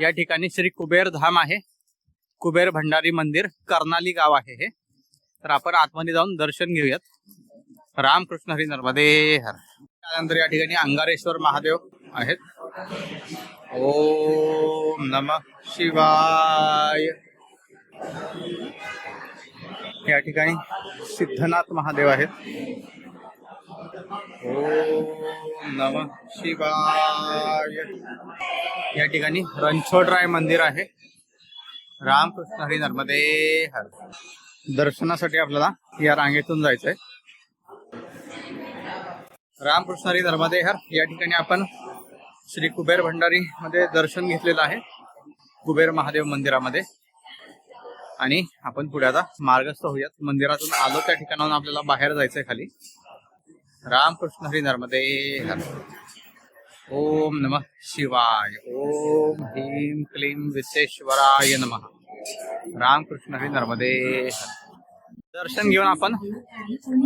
या ठिकाणी श्री कुबेर धाम आहे. कुबेर भंडारी मंदिर कर्नाली गाव आहे हे. तर आपण आतमध्ये जाऊन दर्शन घेऊयात. रामकृष्ण हरी नर्मदे हर. त्यानंतर या ठिकाणी अंगारेश्वर महादेव आहेत. ओम नम शिवाय. या ठिकाणी सिद्धनाथ महादेव आहेत. ओम नम शिवाय. या ठिकाणी रणछोडराय मंदिर आहे. रामकृष्ण हरी नर्मदे हर. दर्शनासाठी आपल्याला या रांगेतून जायचंय. रामकृष्ण हरी नर्मदे हर. या ठिकाणी आपण श्री कुबेर भंडारी मध्ये दर्शन घेतलेलं आहे. कुबेर महादेव मंदिरामध्ये. आणि आपण पुढे आता मार्गस्थ होऊयात. मंदिरातून आलो त्या ठिकाणाहून आपल्याला बाहेर जायचंय खाली. रामकृष्ण हरी नर्मदे हर. ओम नम शिवाय. ओम ह्रीं क्लीं विश्वेश्वराय नम. रामकृष्ण हरी. नर्मदे दर्शन घेऊन आपण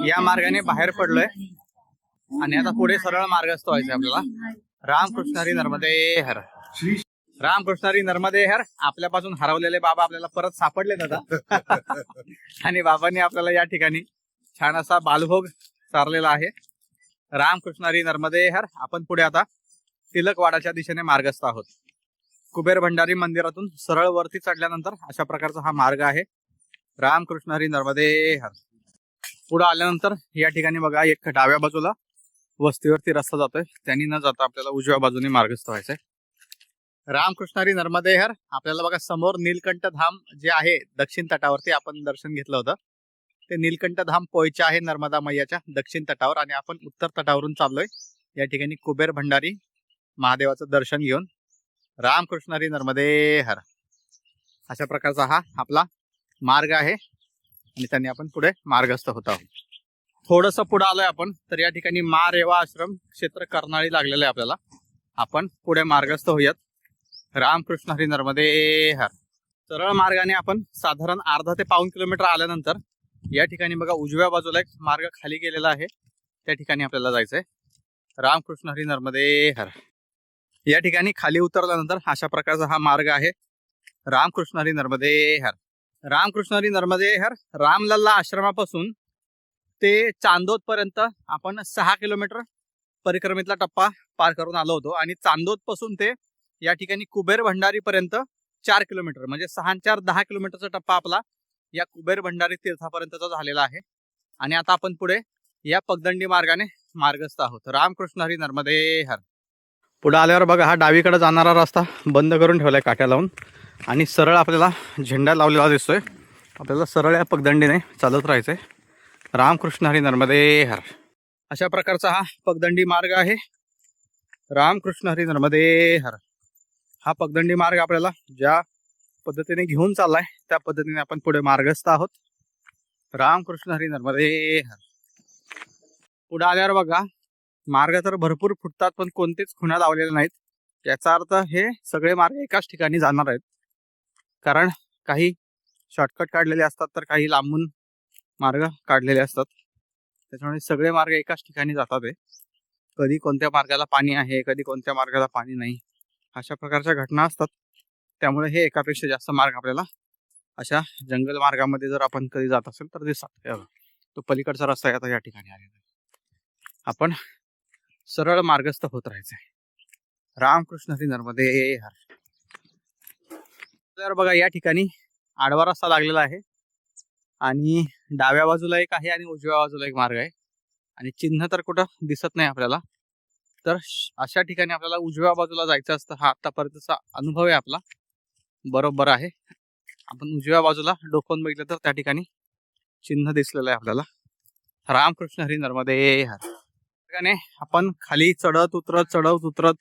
या मार्गाने बाहेर पडलोय. आणि आता पुढे सरळ मार्ग असतो व्हायचा आपल्याला. रामकृष्ण हरी नर्मदे हर. रामकृष्ण हरी. नर्मदे हर आपल्यापासून हरवलेले बाबा आपल्याला परत सापडले दादा आणि बाबांनी आपल्याला या ठिकाणी छान असा बालभोग चारलेला आहे. रामकृष्ण हरी नर्मदे हर. आपण पुढे आता तिलकवाडाच्या दिशेने मार्गस्थ आहोत. कुबेर भंडारी मंदिरातून सरळ वरती चढल्यानंतर अशा प्रकारचा हा मार्ग आहे. रामकृष्ण हरी नर्मदे हर. पुढे आल्यानंतर या ठिकाणी बघा एक डाव्या बाजूला वस्तीवरती रस्ता जातोय. त्यांनी न जाता आपल्याला उजव्या बाजूने मार्गस्थ व्हायचंय. रामकृष्ण हरी नर्मदे हर. आपल्याला बघा समोर नीलकंठ धाम जे आहे दक्षिण तटावरती आपण दर्शन घेतलं होतं. ते नीलकंठ धाम पोयचे आहे नर्मदा मैयाच्या दक्षिण तटावर आणि आपण उत्तर तटावरून चाललोय. या ठिकाणी कुबेर भंडारी महादेवाचं दर्शन घेऊन रामकृष्ण हरी नर्मदे हर. अशा प्रकारचा हा आपला मार्ग आहे आणि त्यांनी आपण पुढे मार्गस्थ होत आहोत. थोडस पुढे आलोय आपण तर या ठिकाणी मा रेवा आश्रम क्षेत्र कर्नाळी लागलेलं आहे आपल्याला. आपण पुढे मार्गस्थ होऊयात. रामकृष्ण हरी नर्मदे हर. सरळ मार्गाने आपण साधारण अर्धा ते पाऊन किलोमीटर आल्यानंतर या ठिकाणी बघा उजव्या बाजूला एक मार्ग खाली गेलेला आहे. त्या ठिकाणी आपल्याला जायचंय. रामकृष्ण हरी नर्मदे हर. या ठिकाणी खाली उतरल्यानंतर अशा प्रकारचा हा मार्ग आहे. रामकृष्ण हरी नर्मदे हर. रामकृष्ण हरी नर्मदे हर. रामलल्ला आश्रमापासून ते चांदोद पर्यंत आपण सहा किलोमीटर परिक्रमेतला टप्पा पार करून आलो होतो. आणि चांदोदपासून ते या ठिकाणी कुबेर भंडारी पर्यंत चार किलोमीटर म्हणजे सहा चार दहा किलोमीटरचा टप्पा आपला या कुबेर भंडारी तीर्थापर्यंतचा झालेला आहे. आणि आता आपण पुढे या पगदंडी मार्गाने मार्गस्थ आहोत. रामकृष्ण हरी नर्मदे हर. पुढे आल्यावर बघा हा डावीकडे जाणारा रस्ता बंद करून ठेवला आहे काट्या लावून. आणि सरळ आपल्याला झेंडा लावलेला दिसतोय. आपल्याला सरळ या पगदंडीने चालत राहायचंय. रामकृष्ण हरी नर्मदे हर. अशा प्रकारचा हा पगदंडी मार्ग आहे. रामकृष्ण हरी नर्मदे हर. हा पगदंडी मार्ग आपल्याला ज्या पद्धतीने घेऊन चाललाय त्या पद्धतीने आपण पुढे मार्गस्थ आहोत. रामकृष्ण हरी नर्मदे हर. पुढे आल्यावर बघा मार्ग तर भरपूर फुटतात पण कोणतेच खुणा लावलेले नाहीत. याचा अर्थ हे सगळे मार्ग एकाच ठिकाणी जाणार आहेत. कारण काही शॉर्टकट काढलेले असतात तर काही लांबून मार्ग काढलेले असतात. त्याच्यामुळे सगळे मार्ग एकाच ठिकाणी जातात आहे कधी कोणत्या मार्गाला पाणी आहे कधी कोणत्या मार्गाला पाणी नाही. अशा प्रकारच्या घटना असतात. त्यामुळे हे एकापेक्षा जास्त मार्ग आपल्याला अशा जंगल मार्गामध्ये जर आपण कधी जात असेल तर दिसतात तो पलीकडचा रस्ता आहे आता या ठिकाणी आलेला आपण सरळ मार्गस्थ होत राहायचंय. रामकृष्ण हरी नर्मदे हर. तर बघा या ठिकाणी आडवा रस्ता लागलेला आहे. आणि डाव्या बाजूला एक आहे आणि उजव्या बाजूला एक मार्ग आहे. आणि चिन्ह तर कुठं दिसत नाही आपल्याला. तर अशा ठिकाणी आपल्याला उजव्या बाजूला जायचं असतं हा आतापर्यंतचा अनुभव आहे आपला. बरोबर आहे. आपण उजव्या बाजूला डोकून बघितलं तर त्या ठिकाणी चिन्ह दिसलेलं आहे आपल्याला. रामकृष्ण हरी नर्मदे हर आपण खाली चढत उतरत चढत उतरत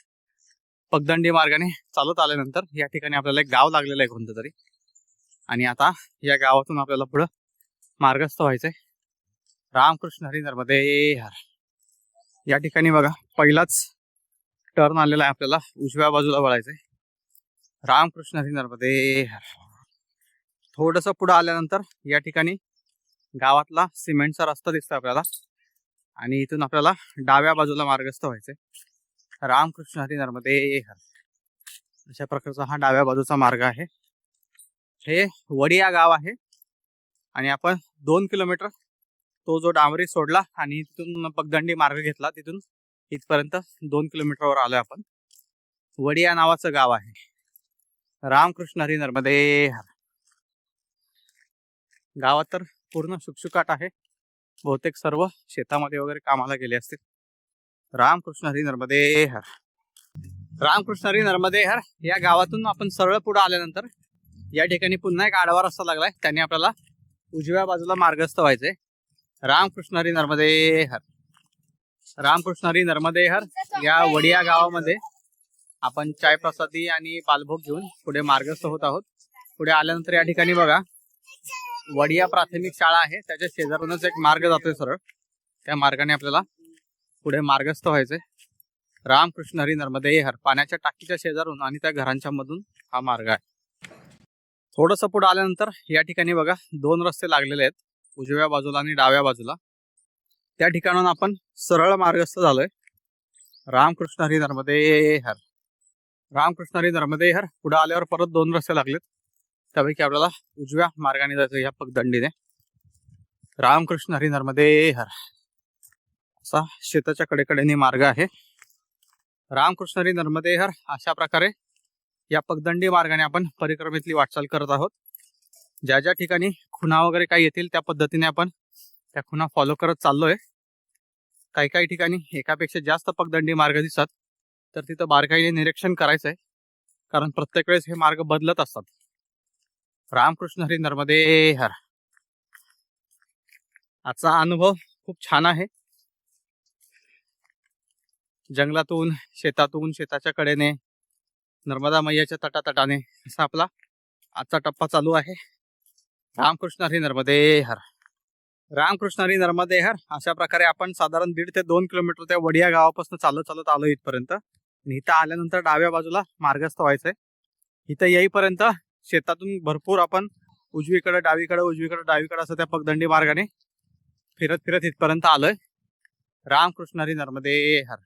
पगदंडी मार्गाने चालत आल्यानंतर या ठिकाणी आपल्याला एक गाव लागलेलं आहे कोणतं तरी आणि आता या गावातून आपल्याला पुढं मार्गस्थ व्हायचंय. रामकृष्ण हरी नर्मदे हर. या ठिकाणी बघा पहिलाच टर्न आलेला आहे आपल्याला. उजव्या बाजूला वळायचंय. रामकृष्ण हरी नर्मदे हर. थोडस पुढे आल्यानंतर या ठिकाणी गावातला सिमेंटचा रस्ता दिसतो आपल्याला. आणि इथून आपल्याला डाव्या बाजूला मार्गस्थ व्हायचंय. रामकृष्ण हरी नर्मदे हर. अशा प्रकारचा हा डाव्या बाजूचा मार्ग आहे. हे वडिया गाव आहे. आणि आपण दोन किलोमीटर तो जो डांबरी सोडला आणि तिथून पगदंडी मार्ग घेतला तिथून इथपर्यंत दोन किलोमीटरवर आलोय आपण. वडिया नावाचं गाव आहे. रामकृष्ण हरी नर्मदे हर. गावात तर पूर्ण शुकशुकाट आहे. बहुतेक सर्व शेतामध्ये वगैरे कामाला गेले असतील. रामकृष्ण हरी नर्मदे हर. रामकृष्ण हरी नर्मदे हर. या गावातून आपण सरळ पुढे आल्यानंतर या ठिकाणी पुन्हा एक आडवा रस्ता लागलाय. त्याने आपल्याला उजव्या बाजूला मार्गस्थ व्हायचंय. रामकृष्ण हरी नर्मदे हर. रामकृष्ण हरी नर्मदे हर. या वडिया गावामध्ये आपण चाय प्रसादी आणि बालभोग घेऊन पुढे मार्गस्थ होत आहोत. पुढे आल्यानंतर या ठिकाणी बघा वडिया प्राथमिक शाळा आहे. त्याच्या शेजारूनच एक मार्ग जातोय सरळ. त्या मार्गाने आपल्याला पुढे मार्गस्थ व्हायचंय. रामकृष्ण हरी नर्मदे हर. पाण्याच्या टाकीच्या शेजारून आणि त्या घरांच्या मधून हा मार्ग आहे. थोडस पुढे आल्यानंतर या ठिकाणी बघा दोन रस्ते लागलेले आहेत. उजव्या बाजूला आणि डाव्या बाजूला. त्या ठिकाणाहून आपण सरळ मार्गस्थ झालोय. रामकृष्ण हरी नर्मदे हर. रामकृष्ण हरी नर्मदे हर. पुढे आल्यावर परत दोन रस्ते लागलेत. त्यापैकी आपल्याला उजव्या मार्गाने जायचं या पगदंडीने. रामकृष्ण हरी नर्मदे हर. असा शेताच्या कडेकडेने मार्ग आहे. रामकृष्ण हरी नर्मदे हर. अशा प्रकारे या पगदंडी मार्गाने आपण परिक्रमेतली वाटचाल करत आहोत. ज्या ज्या ठिकाणी खुणा वगैरे काही येतील त्या पद्धतीने आपण त्या खुणा फॉलो करत चाललोय. काही काही ठिकाणी एकापेक्षा जास्त पगदंडी मार्ग दिसतात. तर तिथं बारकाईने निरीक्षण करायचंय. कारण प्रत्येक वेळेस हे मार्ग बदलत असतात. रामकृष्ण हरी नर्मदे हर. आजचा अनुभव खूप छान आहे. जंगलातून शेतातून शेताच्या कडेने नर्मदा मैयाच्या तटातटाने असा आपला आजचा टप्पा चालू आहे. रामकृष्ण हरी नर्मदे हर. रामकृष्ण हरी नर्मदे हर. अशा प्रकारे आपण साधारण दीड ते दोन किलोमीटर त्या वडिया गावापासून चालत चालत आलो इथपर्यंत. आणि इथं आल्यानंतर डाव्या बाजूला मार्गस्थ व्हायचंय. इथं येईपर्यंत शेतातून भरपूर आपण उजवीकडे डावीकडे उजवीकडे डावीकडे असं त्या पगदंडी मार्गाने फिरत फिरत इथपर्यंत आलोय. रामकृष्णारी नर्मदे हर.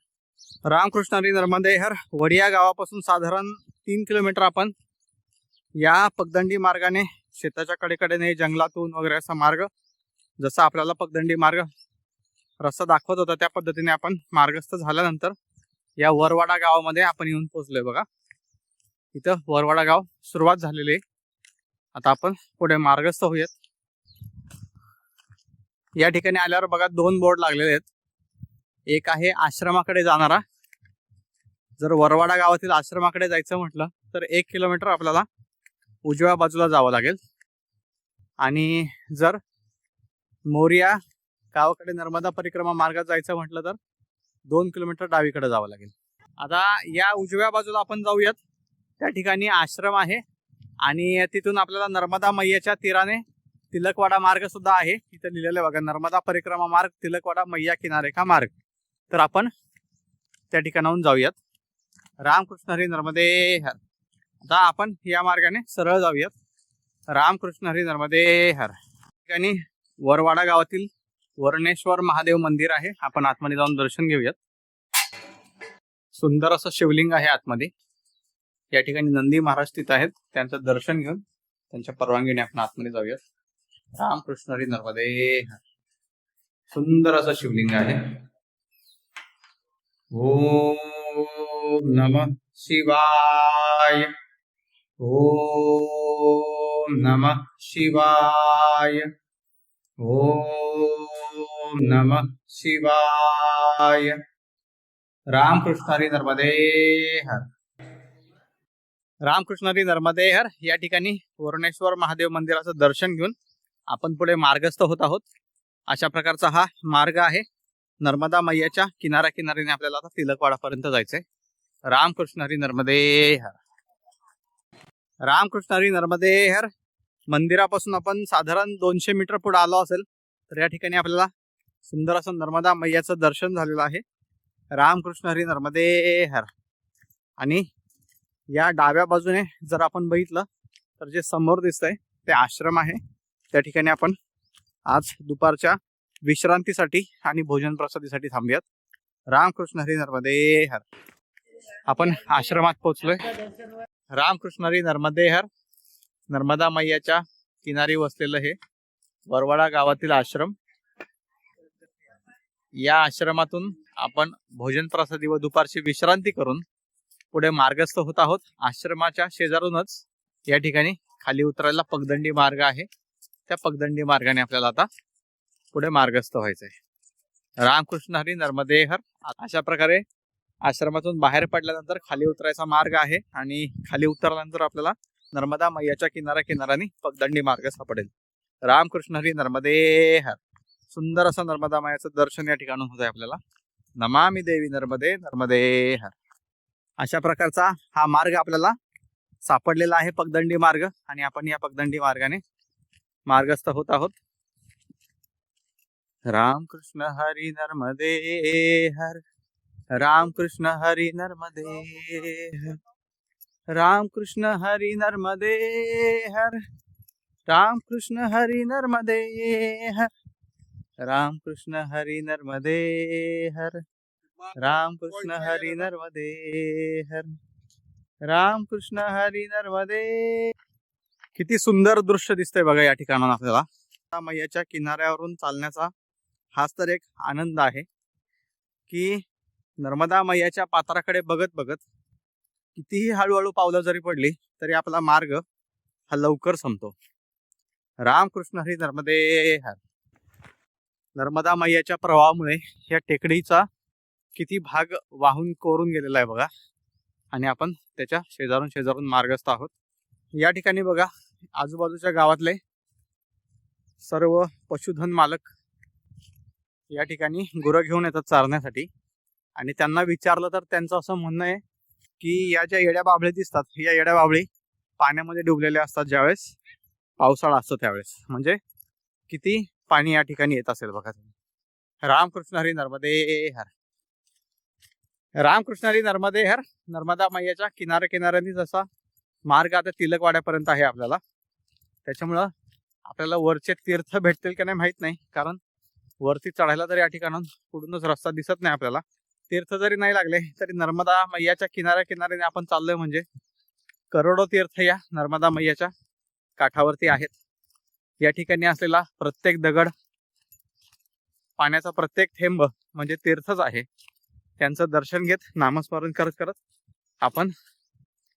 रामकृष्णारी नर्मदे हर. वडिया गावापासून साधारण तीन किलोमीटर आपण या पगदंडी मार्गाने शेताच्या कडेकडेने जंगलातून वगैरे असा मार्ग जसा आपल्याला पगदंडी मार्ग रस्ता दाखवत होता त्या पद्धतीने आपण मार्गस्थ झाल्यानंतर या वरवाडा गावामध्ये आपण येऊन पोहोचलोय बघा. इथं वरवाडा गाव सुरुवात झालेली आहे. आता आपण पुढे मार्गस्थ होऊयात. या ठिकाणी आल्यावर बघा दोन बोर्ड लागलेले आहेत. एक आहे आश्रमाकडे जाणारा. जर वरवाडा गावातील आश्रमाकडे जायचं म्हटलं तर एक किलोमीटर आपल्याला उजव्या बाजूला जावं लागेल. आणि जर मोरिया गावाकडे नर्मदा परिक्रमा मार्गात जायचं म्हटलं तर दोन किलोमीटर डावीकडे जावं लागेल. आता या उजव्या बाजूला आपण जाऊयात. त्या ठिकाणी आश्रम आहे. आणि तिथून आपल्याला नर्मदा मैयाच्या तीराने तिलकवाडा मार्ग सुद्धा आहे. तिथं लिहिलेलं बघा नर्मदा परिक्रमा मार्ग तिलकवाडा मैया किनारे का मार्ग. तर आपण त्या ठिकाणाहून जाऊयात. रामकृष्ण हरी नर्मदे हर आता आपण या मार्गाने सरळ जाऊयात. रामकृष्ण हरी नर्मदे हर ठिकाणी वरवाडा गावातील वर्णेश्वर महादेव मंदिर आहे. आपण आतमध्ये जाऊन दर्शन घेऊयात. सुंदर असं शिवलिंग आहे आतमध्ये. या ठिकाणी नंदी महाराज स्थित आहेत. त्यांचं दर्शन घेऊन त्यांच्या परवानगीने आपण आतमध्ये जाऊयात. रामकृष्ण हरी नर्मदे हर. सुंदर असं शिवलिंग आहे. ओम नमः शिवाय. ओम नमः शिवाय. ओम नमः शिवाय. रामकृष्ण हरी नर्मदे हर रामकृष्ण हरी या ठिकाणी वरुणेश्वर महादेव मंदिराचं दर्शन घेऊन आपण पुढे मार्गस्थ होत आहोत. अशा प्रकारचा हा मार्ग आहे. नर्मदा मैयाच्या किनारा किनारीने आपल्याला आता तिलकवाडापर्यंत जायचंय. रामकृष्ण हरी नर्मदे हर रामकृष्ण हरी नर्मदे हर मंदिरापासून आपण साधारण दोनशे मीटर पुढे आलो असेल तर या ठिकाणी आपल्याला सुंदर असं नर्मदा मैयाचं दर्शन झालेलं आहे. रामकृष्ण हरी नर्मदे हर आणि या डाव्या बाजूने जर आपण बघितलं तर जे समोर दिसतंय ते आश्रम आहे. त्या ठिकाणी आपण आज दुपारच्या विश्रांतीसाठी आणि भोजन प्रसादीसाठी थांबूयात. रामकृष्ण हरी नर्मदे हर. आपण आश्रमात पोहोचलोय. रामकृष्ण हरी नर्मदे हर. नर्मदा मैयाच्या किनारी वसलेलं हे वरवाडा गावातील आश्रम. या आश्रमातून आपण भोजन प्रसादी व दुपारची विश्रांती करून पुढे मार्गस्थ होत आहोत. आश्रमाच्या शेजारूनच या ठिकाणी खाली उतरायला पगदंडी मार्ग आहे. त्या पगदंडी मार्गाने आपल्याला आता पुढे मार्गस्थ व्हायचंय. रामकृष्ण हरी नर्मदे हर. अशा प्रकारे आश्रमातून बाहेर पडल्यानंतर खाली उतरायचा मार्ग आहे आणि खाली उतरल्यानंतर आपल्याला नर्मदा मैयाच्या किनारा किनाराने पगदंडी मार्ग सापडेल. रामकृष्ण हरी नर्मदे हर. सुंदर असं नर्मदा मायाचं दर्शन या ठिकाणून होत आहे आपल्याला. नमामि देवी नर्मदे नर्मदे हर. अशा प्रकारचा हा मार्ग आपल्याला सापडलेला आहे पगदंडी मार्ग. आणि आपण या पगदंडी मार्गाने मार्गस्थ होत आहोत. रामकृष्ण हरी नर्मदे हर. रामकृष्ण हरी नर्मदे हर. रामकृष्ण हरी नर्मदे हर. रामकृष्ण हरी नर्मदे हर. रामकृष्ण हरी नर्मदे हर. रामकृष्ण हरी नर्मदे हर रामकृष्ण हरी नर्मदे। किती सुंदर दृश्य दिसतंय बघा या ठिकाणावर आपल्याला. मैयाच्या किनाऱ्यावरून चालण्याचा हाच तर एक आनंद आहे की नर्मदा मैयाच्या पात्राकडे बघत बघत कितीही हळूहळू पावलं जरी पडली तरी आपला मार्ग हा लवकर संपतो. रामकृष्ण हरी नर्मदे हर नर्मदा मैयाच्या प्रवाहामुळे या टेकडीचा किती भाग वाहून कोरून गेलेला आहे बघा. आणि आपण त्याच्या शेजारून शेजारून मार्गस्थ आहोत. या ठिकाणी बघा आजूबाजूच्या गावातले सर्व पशुधन मालक या ठिकाणी गुरं घेऊन येतात चारण्यासाठी. आणि त्यांना विचारलं तर त्यांचं असं म्हणणं आहे की या ज्या येड्या बाबळी दिसतात या येड्या बाबळी पाण्यामध्ये डुबलेल्या असतात ज्यावेळेस पावसाळा असतो त्यावेळेस. म्हणजे किती पाणी या ठिकाणी येत असेल बघा तुम्ही. रामकृष्ण हरी नर्मदे हर. रामकृष्णारी नर्मदे हर नर्मदा मैयाच्या किनाऱ्या किनाऱ्याने जसा मार्ग आता तिलकवाड्यापर्यंत आहे आपल्याला. त्याच्यामुळं आपल्याला वरचे तीर्थ भेटतील की नाही माहीत नाही. कारण वरती चढायला तर या ठिकाणून कुठूनच रस्ता दिसत नाही आपल्याला. तीर्थ जरी नाही लागले तरी नर्मदा मैयाच्या किनाऱ्या किनाऱ्याने आपण चाललोय म्हणजे करोडो तीर्थ या नर्मदा मैयाच्या काठावरती आहेत. या ठिकाणी असलेला प्रत्येक दगड पाण्याचा प्रत्येक थेंब म्हणजे तीर्थच आहे. त्यांचं दर्शन घेत नामस्मरण करत करत आपण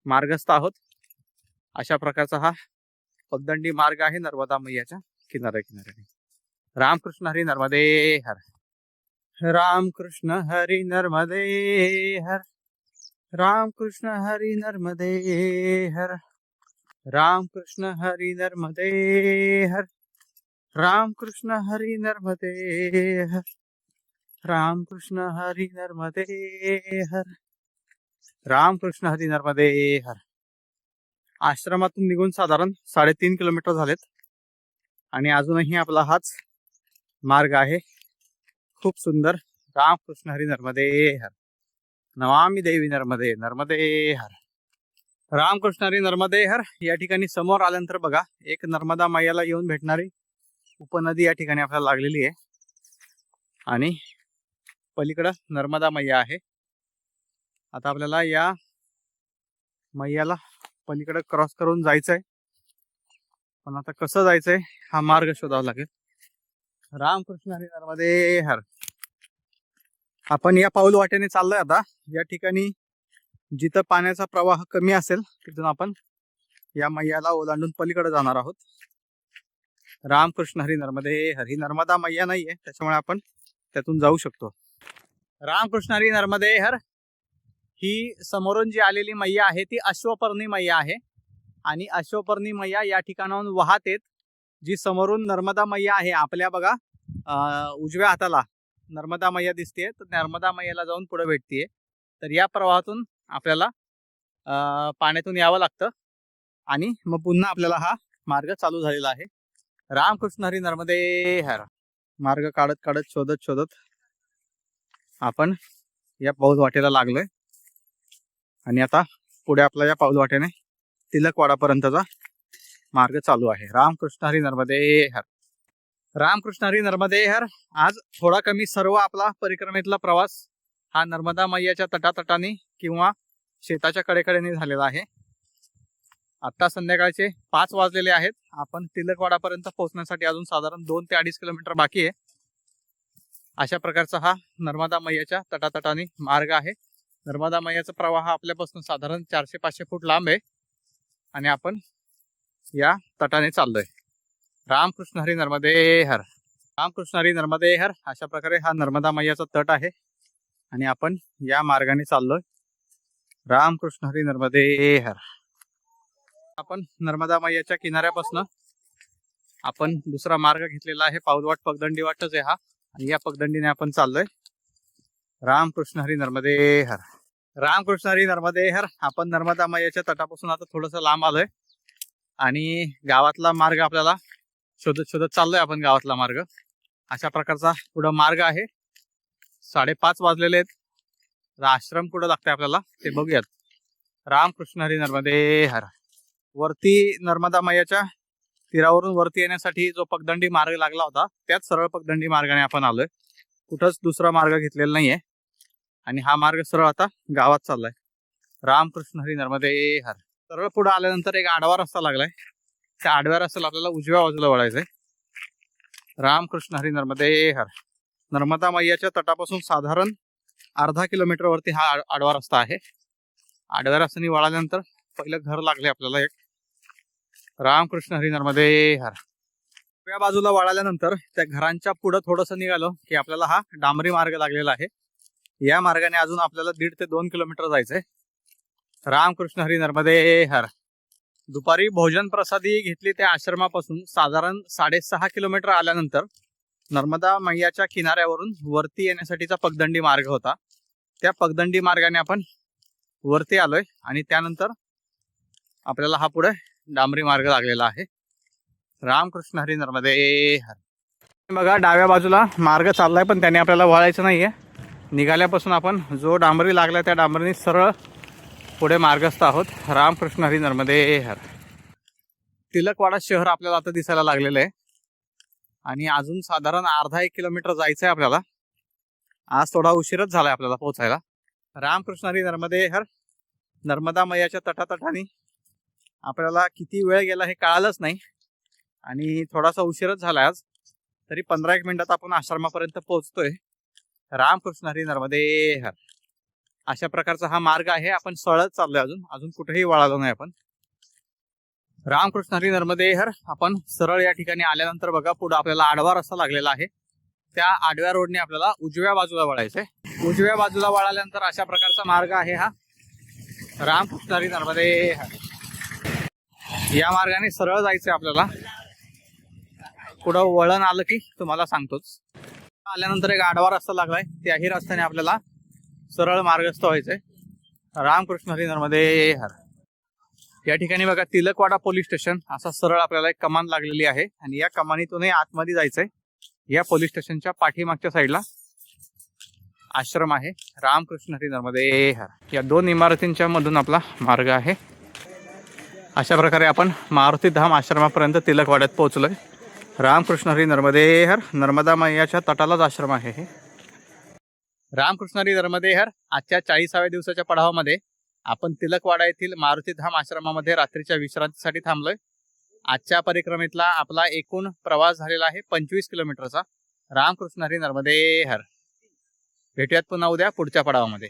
मार्गस्थ आहोत. अशा प्रकारचा हा पगदंडी मार्ग आहे नर्मदा मैयाच्या किनाऱ्या किनाऱ्याने रामकृष्ण हरी नर्मदे हर. रामकृष्ण हरी नर्मदे हर. रामकृष्ण हरी नर्मदे हर. रामकृष्ण हरी नर्मदे हर. रामकृष्ण हरी नर्मदे हर. रामकृष्ण हरी नर्मदे हर. रामकृष्ण हरी नर्मदे हर. आश्रमातून निघून साधारण साडेतीन किलोमीटर झालेत. आणि अजूनही आपला हाच मार्ग आहे. खूप सुंदर. रामकृष्ण हरी नर्मदे हर. नवामी देवी नर्मदे नर्मदे हर. रामकृष्ण हरी नर्मदे हर. या ठिकाणी समोर आल्यानंतर बघा एक नर्मदा मैयाला येऊन भेटणारी उपनदी या ठिकाणी आपल्याला लागलेली आहे. आणि पलीकडं नर्मदा मैया आहे. आता आपल्याला या मैयाला पलीकडे क्रॉस करून जायचंय. पण आता कसं जायचंय हा मार्ग शोधावा लागेल. रामकृष्ण हरी नर्मदे हर. आपण या पाऊल वाटेने चाललोय आता. या ठिकाणी जिथं पाण्याचा प्रवाह कमी असेल तिथून आपण या मैयाला ओलांडून पलीकडे जाणार आहोत. रामकृष्ण हरी नर्मदे हरी नर्मदा मैया नाहीये त्याच्यामुळे आपण त्यातून जाऊ शकतो. रामकृष्णारी नर्मदेहर ही समोरून जी आलेली मैया आहे ती अश्वपर्णी मैया आहे. आणि अश्वपर्णी मैया या ठिकाणाहून वाहतेत जी समोरून नर्मदा मैया आहे. आपल्या बघा उजव्या हाताला नर्मदा मैया दिसते तर नर्मदा मैयाला जाऊन पुढे भेटतीये. तर या प्रवाहातून आपल्याला पाण्यातून यावं लागतं. आणि मग पुन्हा आपल्याला हा मार्ग चालू झालेला आहे. रामकृष्ण हरी नर्मदे हर. मार्ग काढत काढत शोधत शोधत आपण या पाऊल वाटेला लागलोय. आणि आता पुढे आपला या पाऊल वाटेने तिलकवाडापर्यंतचा मार्ग चालू आहे. रामकृष्ण हरी नर्मदे हर. रामकृष्ण हरी नर्मदे हर. आज थोडा कमी सर्व आपला परिक्रमेतला प्रवास हा नर्मदा मैयाच्या तटातटाने किंवा शेताच्या कडेकडेने झालेला आहे. आता संध्याकाळचे पाच वाजलेले आहेत. आपण तिलकवाडापर्यंत पोहोचण्यासाठी अजून साधारण दोन ते अडीच किलोमीटर बाकी आहे. अशा प्रकारचा हा नर्मदा मैयाच्या तटातटाने मार्ग आहे. नर्मदा मैयाचा प्रवाह आपल्यापासून साधारण चारशे पाचशे फूट लांब आहे. आणि आपण या तटाने चाललोय. रामकृष्ण हरी नर्मदे हर. रामकृष्ण हरी नर्मदे हर अशा प्रकारे हा नर्मदा मैयाचा तट आहे. आणि आपण या मार्गाने चाललोय. रामकृष्ण हरी नर्मदे हर. आपण नर्मदा मैयाच्या किनाऱ्यापासून आपण दुसरा मार्ग घेतलेला आहे. पाऊलवाट पगदंडी वाटच आहे हा. आणि या पगदंडीने आपण चाललोय. रामकृष्ण हरी नर्मदे हर. रामकृष्ण हरी नर्मदे हर. आपण नर्मदा मैयाच्या तटापासून आता थोडस लांब आलोय. आणि गावातला मार्ग आपल्याला शोधत शोधत चाललोय आपण गावातला मार्ग. अशा प्रकारचा पुढं मार्ग आहे. साडेपाच वाजलेले आहेत. आश्रम कुठं लागतंय आपल्याला ते बघूयात. रामकृष्ण हरी नर्मदे हर. वरती नर्मदा मैयाच्या तीरावरून वरती येण्यासाठी जो पगदंडी मार्ग लागला होता त्याच सरळ पगदंडी मार्गाने आपण आलोय. कुठंच दुसरा मार्ग घेतलेला नाहीये. आणि हा मार्ग सरळ आता गावात चाललाय. रामकृष्ण हरी नर्मदे हर. सरळ पुढे आल्यानंतर एक आडवा रस्ता लागलाय. त्या आडव्या रस्त्याला आपल्याला उजव्या बाजूला वळायचंय. रामकृष्ण हरी नर्मदे हर. नर्मदा मैयाच्या तटापासून साधारण अर्धा किलोमीटर वरती हा आडवा रस्ता आहे. आडव्या रस्त्याने वळाल्यानंतर पहिलं घर लागले आपल्याला एक. रामकृष्ण हरी नर्मदे हर. उभ्या बाजूला वळाल्यानंतर त्या घरांच्या पुढं थोडस निघालो की आपल्याला हा डांबरी मार्ग लागलेला आहे. या मार्गाने अजून आपल्याला दीड ते दोन किलोमीटर जायचंय. रामकृष्ण हरी नर्मदे हर. दुपारी भोजन प्रसादी घेतली त्या आश्रमापासून साधारण साडेसहा किलोमीटर आल्यानंतर नर्मदा मैयाच्या किनाऱ्यावरून वरती येण्यासाठीचा पगदंडी मार्ग होता. त्या पगदंडी मार्गाने आपण वरती आलोय आणि त्यानंतर आपल्याला हा पुढे डांबरी मार्ग लागलेला आहे. रामकृष्ण हरी नर्मदे हर. बघा डाव्या बाजूला मार्ग चाललाय पण त्याने आपल्याला वळायचं नाहीये. निघाल्यापासून आपण जो डांबरी लागला त्या डांबरीने सरळ पुढे मार्गस्थ आहोत. रामकृष्ण हरी नर्मदे हर. तिलकवाडा शहर आपल्याला आता दिसायला लागलेलं आहे. आणि अजून साधारण अर्धा एक किलोमीटर जायचं आहे आपल्याला. आज थोडा उशीरच झालाय आपल्याला पोहोचायला. रामकृष्ण हरी नर्मदे हर. नर्मदा मैयाच्या तटातटाने आपल्याला किती वेळ गेला हे कळालंच नाही. आणि थोडासा उशीरच झाला आज. तरी पंधरा एक मिनिटात आपण आश्रमापर्यंत पोहोचतोय. रामकृष्ण हरी नर्मदे हर. अशा प्रकारचा हा मार्ग आहे. आपण सळत चाललोय अजून. अजून कुठेही वळालो नाही आपण. रामकृष्ण हरी नर्मदे हर. आपण सरळ या ठिकाणी आल्यानंतर बघा पुढे आपल्याला आडवा रस्ता लागलेला आहे. त्या आडव्या रोडने आपल्याला उजव्या बाजूला वळायचंय. उजव्या बाजूला वळाल्यानंतर अशा प्रकारचा मार्ग आहे हा. रामकृष्ण हरी नर्मदे हर. या मार्गाने सरळ जायचंय आपल्याला. पुढं वळण आलं की तुम्हाला सांगतोच. आल्यानंतर एक आडवा रस्ता लागलाय. त्याही रस्त्याने आपल्याला सरळ मार्गस्थ व्हायचंय. रामकृष्ण हरी नर्मदे हर. या ठिकाणी बघा तिलकवाडा पोलीस स्टेशन असा सरळ आपल्याला एक कमान लागलेली आहे. आणि या कमानीतूनही आतमध्ये जायचंय. या पोलीस स्टेशनच्या पाठीमागच्या साईडला आश्रम आहे. रामकृष्ण हरी नर्मदे हर. या दोन इमारतींच्या मधून आपला मार्ग आहे. अशा प्रकारे आपण मारुती धाम आश्रमापर्यंत तिलकवाड्यात पोहोचलोय. रामकृष्ण हरी नर्मदे हर. नर्मदा मैयाच्या तटालाच आश्रम आहे हे. रामकृष्ण हरी नर्मदे हर. आजच्या चाळीसाव्या दिवसाच्या पडावामध्ये आपण तिलकवाडा येथील मारुती धाम आश्रमामध्ये रात्रीच्या विश्रांतीसाठी थांबलोय. आजच्या परिक्रमेतला आपला एकूण प्रवास झालेला आहे पंचवीस किलोमीटरचा. रामकृष्ण हरी नर्मदे हर. भेटूयात पुन्हा उद्या पुढच्या पडावामध्ये